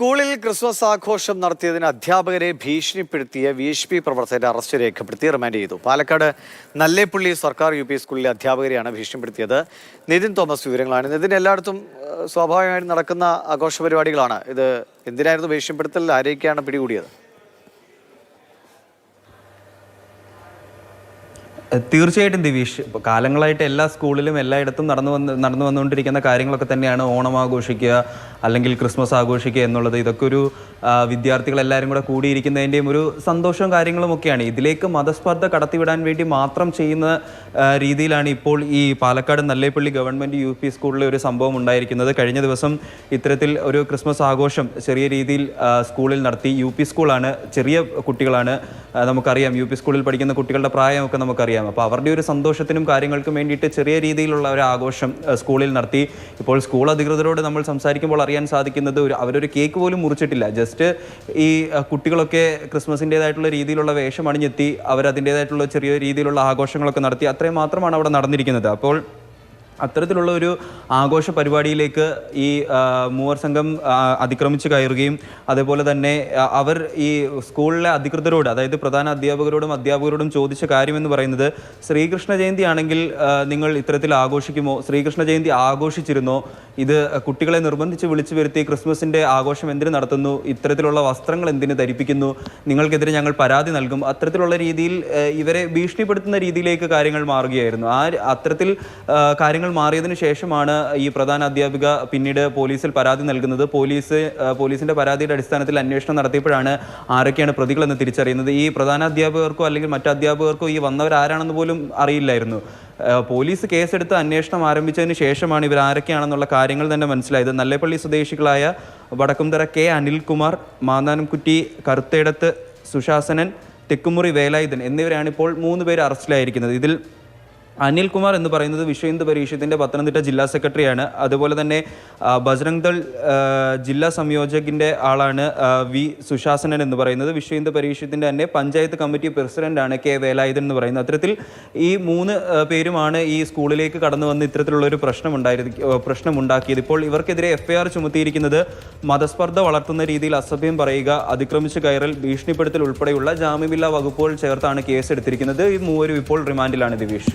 സ്കൂളിൽ ക്രിസ്മസ് ആഘോഷം നടത്തിയതിന് അധ്യാപകരെ ഭീഷണിപ്പെടുത്തിയ വി എച്ച് പി പ്രവർത്തകരെ അറസ്റ്റ് രേഖപ്പെടുത്തി റിമാൻഡ് ചെയ്തു. പാലക്കാട് നല്ലേപ്പള്ളി സർക്കാർ യു പി സ്കൂളിലെ അധ്യാപകരെയാണ് ഭീഷണിപ്പെടുത്തിയത്. നിതിൻ തോമസ് വിവരങ്ങളാണ്. നിതിൻ എല്ലായിടത്തും സ്വാഭാവികമായിട്ടും നടക്കുന്ന ആഘോഷ പരിപാടികളാണ്. ഇത് എന്തിനായിരുന്നു ഭീഷണിപ്പെടുത്തൽ? ആരെയൊക്കെയാണ് പിടികൂടിയത്? തീർച്ചയായിട്ടും ദിവീഷ് കാലങ്ങളായിട്ട് എല്ലാ സ്കൂളിലും എല്ലായിടത്തും നടന്നു വന്ന് നടന്നു വന്നുകൊണ്ടിരിക്കുന്ന കാര്യങ്ങളൊക്കെ തന്നെയാണ് ഓണം ആഘോഷിക്കുക അല്ലെങ്കിൽ ക്രിസ്മസ് ആഘോഷിക്കുക എന്നുള്ളത്. ഇതൊക്കെ ഒരു വിദ്യാർത്ഥികളെല്ലാവരും കൂടെ കൂടിയിരിക്കുന്നതിന്റെയും ഒരു സന്തോഷവും കാര്യങ്ങളും ഒക്കെയാണ്. ഇതിലേക്ക് മതസ്പർദ്ധ കടത്തിവിടാൻ വേണ്ടി മാത്രം ചെയ്യുന്ന രീതിയിലാണ് ഇപ്പോൾ ഈ Palakkad Nallepilly government U P സ്കൂളിലെ ഒരു സംഭവം ഉണ്ടായിരിക്കുന്നത്. കഴിഞ്ഞ ദിവസം ഇത്തരത്തിൽ ഒരു ക്രിസ്മസ് ആഘോഷം ചെറിയ രീതിയിൽ സ്കൂളിൽ നടത്തി. യു പി സ്കൂളാണ് ചെറിയ കുട്ടികളാണ് നമുക്കറിയാം. യു പി സ്കൂളിൽ പഠിക്കുന്ന കുട്ടികളുടെ പ്രായമൊക്കെ നമുക്കറിയാം. അപ്പോൾ അവരുടെ ഒരു സന്തോഷത്തിനും കാര്യങ്ങൾക്കും വേണ്ടിയിട്ട് ചെറിയ രീതിയിലുള്ള ഒരു ആഘോഷം സ്കൂളിൽ നടത്തി. ഇപ്പോൾ സ്കൂൾ അധികൃതരോട് നമ്മൾ സംസാരിക്കുമ്പോൾ അറിയാൻ സാധിക്കുന്നത് ഒരു അവരൊരു കേക്ക് പോലും മുറിച്ചിട്ടില്ല. ജസ്റ്റ് ഈ കുട്ടികളൊക്കെ ക്രിസ്മസിന്റെതായിട്ടുള്ള രീതിയിലുള്ള വേഷം അണിഞ്ഞെത്തി അവർ അതിന്റെതായിട്ടുള്ള ചെറിയ രീതിയിലുള്ള ആഘോഷങ്ങളൊക്കെ നടത്തി അത്രയും മാത്രമാണ് അവിടെ നടന്നിരിക്കുന്നത്. അപ്പോൾ അത്തരത്തിലുള്ള ഒരു ആഘോഷ പരിപാടിയിലേക്ക് ഈ മൂവർ സംഘം അതിക്രമിച്ച് കയറുകയും അതേപോലെ തന്നെ അവർ ഈ സ്കൂളിലെ അധികൃതരോട് അതായത് പ്രധാന അധ്യാപകരോടും അധ്യാപകരോടും ചോദിച്ച കാര്യമെന്ന് പറയുന്നത് ശ്രീകൃഷ്ണ ജയന്തി ആണെങ്കിൽ നിങ്ങൾ ഇത്തരത്തിൽ ആഘോഷിക്കുമോ? ശ്രീകൃഷ്ണ ജയന്തി ആഘോഷിച്ചിരുന്നോ? ഇത് കുട്ടികളെ നിർബന്ധിച്ച് വിളിച്ചു വരുത്തി ക്രിസ്മസിന്റെ ആഘോഷം എന്തിനു നടത്തുന്നു? ഇത്തരത്തിലുള്ള വസ്ത്രങ്ങൾ എന്തിനു ധരിപ്പിക്കുന്നു? നിങ്ങൾക്കെതിരെ ഞങ്ങൾ പരാതി നൽകും. അത്തരത്തിലുള്ള രീതിയിൽ ഇവരെ ഭീഷണിപ്പെടുത്തുന്ന രീതിയിലേക്ക് കാര്യങ്ങൾ മാറുകയായിരുന്നു. ആ അത്തരത്തിൽ ആ, മാറിയതിനു ശേഷമാണ് ഈ പ്രധാന അധ്യാപിക പിന്നീട് പോലീസിൽ പരാതി നൽകുന്നത്. പോലീസ് പോലീസിന്റെ പരാതിയുടെ അടിസ്ഥാനത്തിൽ അന്വേഷണം നടത്തിയപ്പോഴാണ് ആരൊക്കെയാണ് പ്രതികളെന്ന് തിരിച്ചറിയുന്നത്. ഈ പ്രധാന അധ്യാപകർക്കോ അല്ലെങ്കിൽ മറ്റു അധ്യാപകർക്കോ ഈ വന്നവർ ആരാണെന്ന് പോലും അറിയില്ലായിരുന്നു. പോലീസ് കേസെടുത്ത് അന്വേഷണം ആരംഭിച്ചതിന് ശേഷമാണ് ഇവർ ആരൊക്കെയാണെന്നുള്ള കാര്യങ്ങൾ തന്നെ മനസ്സിലായത്. നല്ലേപ്പള്ളി സ്വദേശികളായ വടക്കുംതറ കെ അനിൽകുമാർ മാന്നാനംകുറ്റി കറുത്തേടത്ത് സുശാസനൻ തെക്കുമുറി വേലായുധൻ എന്നിവരാണ് ഇപ്പോൾ മൂന്ന് പേര് അറസ്റ്റിലായിരിക്കുന്നത്. ഇതിൽ അനിൽകുമാർ എന്ന് പറയുന്നത് വിശ്വ ഹിന്ദു പരീക്ഷത്തിന്റെ പത്തനംതിട്ട ജില്ലാ സെക്രട്ടറിയാണ്. അതുപോലെ തന്നെ ബജ്രംഗ് ദൾ ജില്ലാ സംയോജകന്റെ ആളാണ് വി സുശാസനൻ എന്ന് പറയുന്നത്. വിശ്വ ഹിന്ദു പരീക്ഷത്തിന്റെ തന്നെ പഞ്ചായത്ത് കമ്മിറ്റി പ്രസിഡന്റാണ് കെ വേലായുധൻ എന്ന് പറയുന്നത്. അത്തരത്തിൽ ഈ മൂന്ന് പേരുമാണ് ഈ സ്കൂളിലേക്ക് കടന്നു വന്ന് ഇത്തരത്തിലുള്ളൊരു ഒരു പ്രശ്നം ഉണ്ടായിരുന്നു പ്രശ്നമുണ്ടാക്കിയത്. ഇപ്പോൾ ഇവർക്കെതിരെ എഫ്ഐആർ ചുമത്തിയിരിക്കുന്നത് മതസ്പർദ്ധ വളർത്തുന്ന രീതിയിൽ അസഭ്യം പറയുക അതിക്രമിച്ച് കയറൽ ഭീഷണിപ്പെടുത്തൽ ഉൾപ്പെടെയുള്ള ജാമ്യമില്ലാ വകുപ്പുകൾ ചേർത്താണ് കേസ് എടുത്തിരിക്കുന്നത് ഈ മൂവരും ഇപ്പോൾ റിമാൻഡിലാണ് ദിവീഷ്